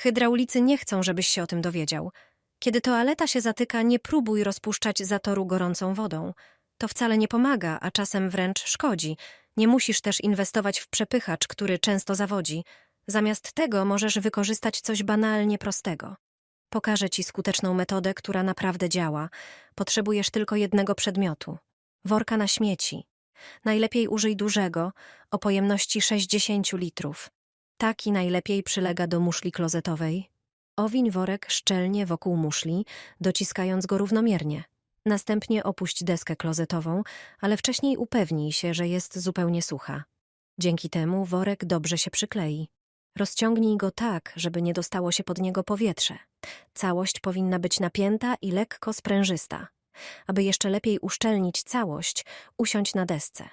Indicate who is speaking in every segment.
Speaker 1: Hydraulicy nie chcą, żebyś się o tym dowiedział. Kiedy toaleta się zatyka, nie próbuj rozpuszczać zatoru gorącą wodą. To wcale nie pomaga, a czasem wręcz szkodzi. Nie musisz też inwestować w przepychacz, który często zawodzi. Zamiast tego możesz wykorzystać coś banalnie prostego. Pokażę ci skuteczną metodę, która naprawdę działa. Potrzebujesz tylko jednego przedmiotu worka na śmieci. Najlepiej użyj dużego, o pojemności 60 litrów. Taki najlepiej przylega do muszli klozetowej. Owiń worek szczelnie wokół muszli, dociskając go równomiernie. Następnie opuść deskę klozetową, ale wcześniej upewnij się, że jest zupełnie sucha. Dzięki temu worek dobrze się przyklei. Rozciągnij go tak, żeby nie dostało się pod niego powietrze. Całość powinna być napięta i lekko sprężysta. Aby jeszcze lepiej uszczelnić całość, usiądź na desce.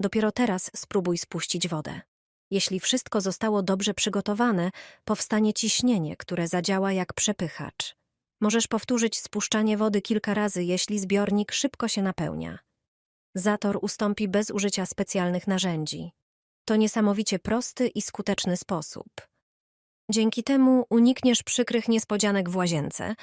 Speaker 1: Dopiero teraz spróbuj spuścić wodę. Jeśli wszystko zostało dobrze przygotowane, powstanie ciśnienie, które zadziała jak przepychacz. Możesz powtórzyć spuszczanie wody kilka razy, jeśli zbiornik szybko się napełnia. Zator ustąpi bez użycia specjalnych narzędzi. To niesamowicie prosty i skuteczny sposób. Dzięki temu unikniesz przykrych niespodzianek w łazience.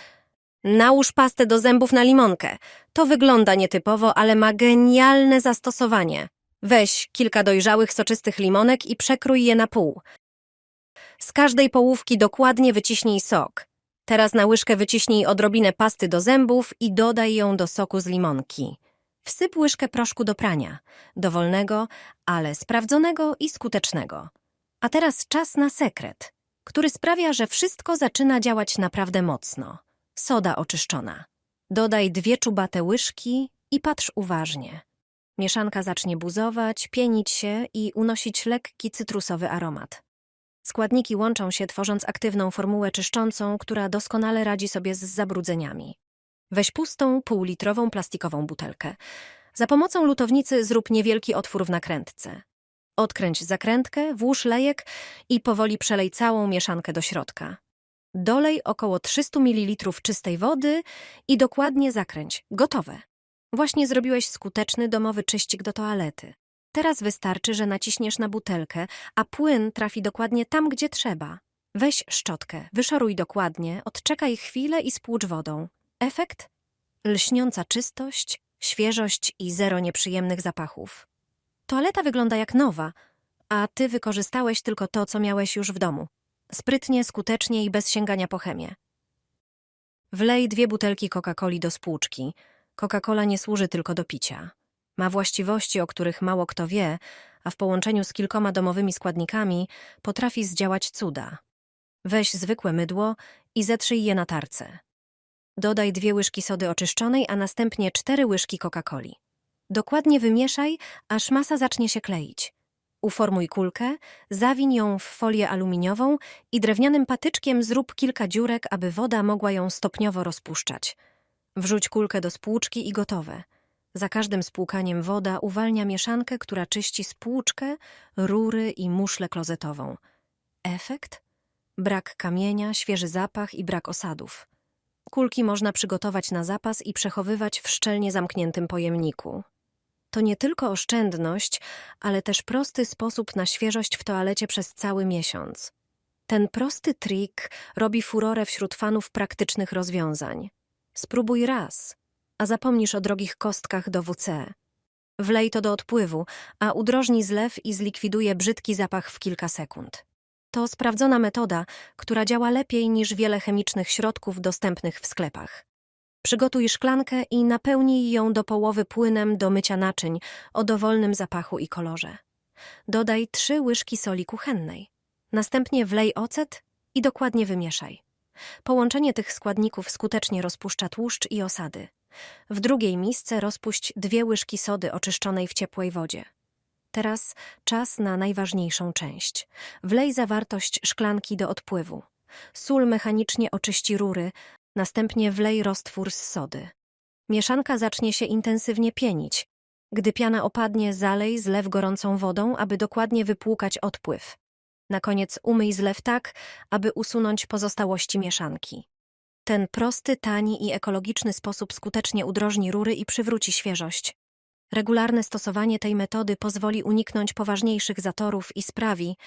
Speaker 1: Nałóż pastę do zębów na limonkę. To wygląda nietypowo, ale ma genialne zastosowanie. Weź kilka dojrzałych, soczystych limonek i przekrój je na pół. Z każdej połówki dokładnie wyciśnij sok. Teraz na łyżkę wyciśnij odrobinę pasty do zębów i dodaj ją do soku z limonki. Wsyp łyżkę proszku do prania, dowolnego, ale sprawdzonego i skutecznego. A teraz czas na sekret, który sprawia, że wszystko zaczyna działać naprawdę mocno. Soda oczyszczona. Dodaj dwie czubate łyżki i patrz uważnie. Mieszanka zacznie buzować, pienić się i unosić lekki cytrusowy aromat. Składniki łączą się, tworząc aktywną formułę czyszczącą, która doskonale radzi sobie z zabrudzeniami. Weź pustą, półlitrową plastikową butelkę. Za pomocą lutownicy zrób niewielki otwór w nakrętce. Odkręć zakrętkę, włóż lejek i powoli przelej całą mieszankę do środka. Dolej około 300 ml czystej wody i dokładnie zakręć. Gotowe. Właśnie zrobiłeś skuteczny domowy czyścik do toalety. Teraz wystarczy, że naciśniesz na butelkę, a płyn trafi dokładnie tam, gdzie trzeba. Weź szczotkę, wyszoruj dokładnie, odczekaj chwilę i spłucz wodą. Efekt? Lśniąca czystość, świeżość i zero nieprzyjemnych zapachów. Toaleta wygląda jak nowa, a ty wykorzystałeś tylko to, co miałeś już w domu. Sprytnie, skutecznie i bez sięgania po chemię. Wlej dwie butelki Coca-Coli do spłuczki. Coca-Cola nie służy tylko do picia. Ma właściwości, o których mało kto wie, a w połączeniu z kilkoma domowymi składnikami potrafi zdziałać cuda. Weź zwykłe mydło i zetrzyj je na tarce. Dodaj dwie łyżki sody oczyszczonej, a następnie cztery łyżki Coca-Coli. Dokładnie wymieszaj, aż masa zacznie się kleić. Uformuj kulkę, zawiń ją w folię aluminiową i drewnianym patyczkiem zrób kilka dziurek, aby woda mogła ją stopniowo rozpuszczać. Wrzuć kulkę do spłuczki i gotowe. Za każdym spłukaniem woda uwalnia mieszankę, która czyści spłuczkę, rury i muszlę klozetową. Efekt? Brak kamienia, świeży zapach i brak osadów. Kulki można przygotować na zapas i przechowywać w szczelnie zamkniętym pojemniku. To nie tylko oszczędność, ale też prosty sposób na świeżość w toalecie przez cały miesiąc. Ten prosty trik robi furorę wśród fanów praktycznych rozwiązań. Spróbuj raz, a zapomnisz o drogich kostkach do WC. Wlej to do odpływu, a udrożni zlew i zlikwiduje brzydki zapach w kilka sekund. To sprawdzona metoda, która działa lepiej niż wiele chemicznych środków dostępnych w sklepach. Przygotuj szklankę i napełnij ją do połowy płynem do mycia naczyń o dowolnym zapachu i kolorze. Dodaj trzy łyżki soli kuchennej. Następnie wlej ocet i dokładnie wymieszaj. Połączenie tych składników skutecznie rozpuszcza tłuszcz i osady. W drugiej misce rozpuść dwie łyżki sody oczyszczonej w ciepłej wodzie. Teraz czas na najważniejszą część. Wlej zawartość szklanki do odpływu. Sól mechanicznie oczyści rury, następnie wlej roztwór z sody. Mieszanka zacznie się intensywnie pienić. Gdy piana opadnie, zalej zlew gorącą wodą, aby dokładnie wypłukać odpływ. Na koniec umyj zlew tak, aby usunąć pozostałości mieszanki. Ten prosty, tani i ekologiczny sposób skutecznie udrożni rury i przywróci świeżość. Regularne stosowanie tej metody pozwoli uniknąć poważniejszych zatorów i sprawi,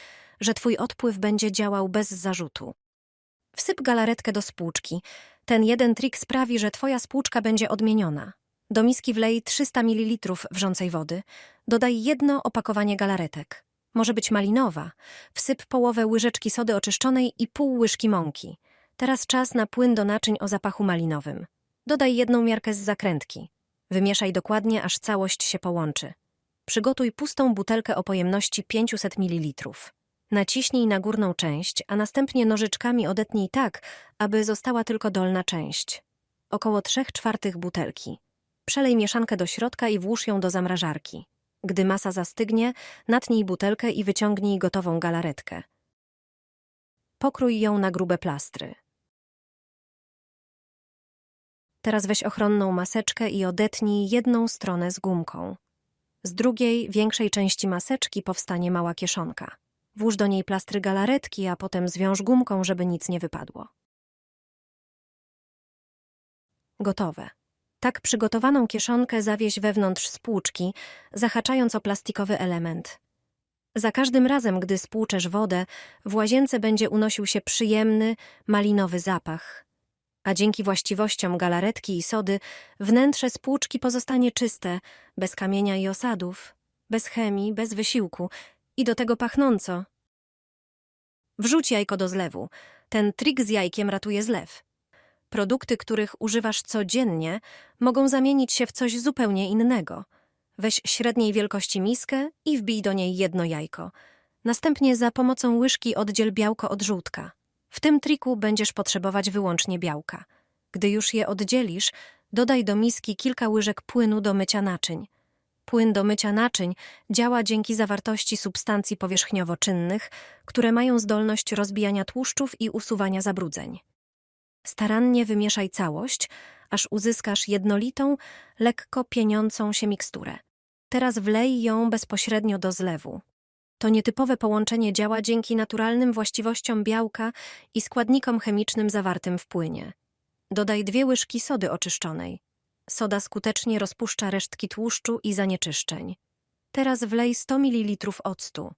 Speaker 1: że Twój odpływ będzie działał bez zarzutu. Wsyp galaretkę do spłuczki. Ten jeden trik sprawi, że twoja spłuczka będzie odmieniona. Do miski wlej 300 ml wrzącej wody. Dodaj jedno opakowanie galaretek. Może być malinowa. Wsyp połowę łyżeczki sody oczyszczonej i pół łyżki mąki. Teraz czas na płyn do naczyń o zapachu malinowym. Dodaj jedną miarkę z zakrętki. Wymieszaj dokładnie, aż całość się połączy. Przygotuj pustą butelkę o pojemności 500 ml. Naciśnij na górną część, a następnie nożyczkami odetnij tak, aby została tylko dolna część. Około 3 czwartych butelki. Przelej mieszankę do środka i włóż ją do zamrażarki. Gdy masa zastygnie, natnij butelkę i wyciągnij gotową galaretkę. Pokrój ją na grube plastry. Teraz weź ochronną maseczkę i odetnij jedną stronę z gumką. Z drugiej, większej części maseczki powstanie mała kieszonka. Włóż do niej plastry galaretki, a potem zwiąż gumką, żeby nic nie wypadło. Gotowe. Tak przygotowaną kieszonkę zawieź wewnątrz spłuczki, zahaczając o plastikowy element. Za każdym razem, gdy spłuczesz wodę, w łazience będzie unosił się przyjemny, malinowy zapach. A dzięki właściwościom galaretki i sody, wnętrze spłuczki pozostanie czyste, bez kamienia i osadów, bez chemii, bez wysiłku i do tego pachnąco. Wrzuć jajko do zlewu. Ten trik z jajkiem ratuje zlew. Produkty, których używasz codziennie, mogą zamienić się w coś zupełnie innego. Weź średniej wielkości miskę i wbij do niej jedno jajko. Następnie za pomocą łyżki oddziel białko od żółtka. W tym triku będziesz potrzebować wyłącznie białka. Gdy już je oddzielisz, dodaj do miski kilka łyżek płynu do mycia naczyń. Płyn do mycia naczyń działa dzięki zawartości substancji powierzchniowo-czynnych, które mają zdolność rozbijania tłuszczów i usuwania zabrudzeń. Starannie wymieszaj całość, aż uzyskasz jednolitą, lekko pieniącą się miksturę. Teraz wlej ją bezpośrednio do zlewu. To nietypowe połączenie działa dzięki naturalnym właściwościom białka i składnikom chemicznym zawartym w płynie. Dodaj dwie łyżki sody oczyszczonej. Soda skutecznie rozpuszcza resztki tłuszczu i zanieczyszczeń. Teraz wlej 100 ml octu.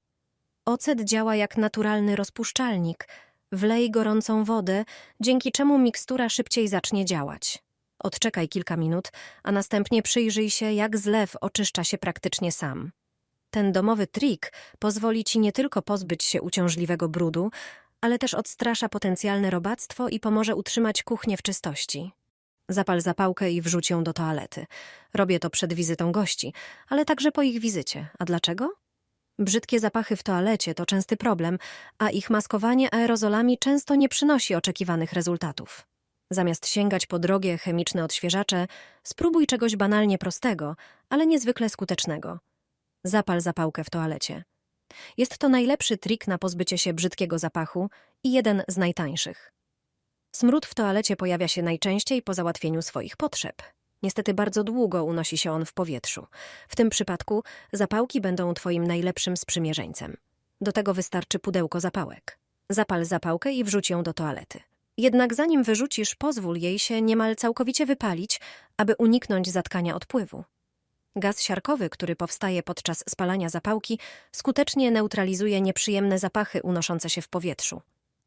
Speaker 1: Ocet działa jak naturalny rozpuszczalnik. Wlej gorącą wodę, dzięki czemu mikstura szybciej zacznie działać. Odczekaj kilka minut, a następnie przyjrzyj się, jak zlew oczyszcza się praktycznie sam. Ten domowy trik pozwoli ci nie tylko pozbyć się uciążliwego brudu, ale też odstrasza potencjalne robactwo i pomoże utrzymać kuchnię w czystości. Zapal zapałkę i wrzuć ją do toalety. Robię to przed wizytą gości, ale także po ich wizycie. A dlaczego? Brzydkie zapachy w toalecie to częsty problem, a ich maskowanie aerozolami często nie przynosi oczekiwanych rezultatów. Zamiast sięgać po drogie chemiczne odświeżacze, spróbuj czegoś banalnie prostego, ale niezwykle skutecznego. Zapal zapałkę w toalecie. Jest to najlepszy trik na pozbycie się brzydkiego zapachu i jeden z najtańszych. Smród w toalecie pojawia się najczęściej po załatwieniu swoich potrzeb. Niestety bardzo długo unosi się on w powietrzu. W tym przypadku zapałki będą twoim najlepszym sprzymierzeńcem. Do tego wystarczy pudełko zapałek. Zapal zapałkę i wrzuć ją do toalety. Jednak zanim wyrzucisz, pozwól jej się niemal całkowicie wypalić, aby uniknąć zatkania odpływu. Gaz siarkowy, który powstaje podczas spalania zapałki, skutecznie neutralizuje nieprzyjemne zapachy unoszące się w powietrzu.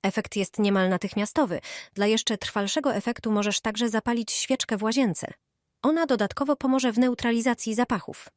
Speaker 1: Efekt jest niemal natychmiastowy. Dla jeszcze trwalszego efektu możesz także zapalić świeczkę w łazience. Ona dodatkowo pomoże w neutralizacji zapachów.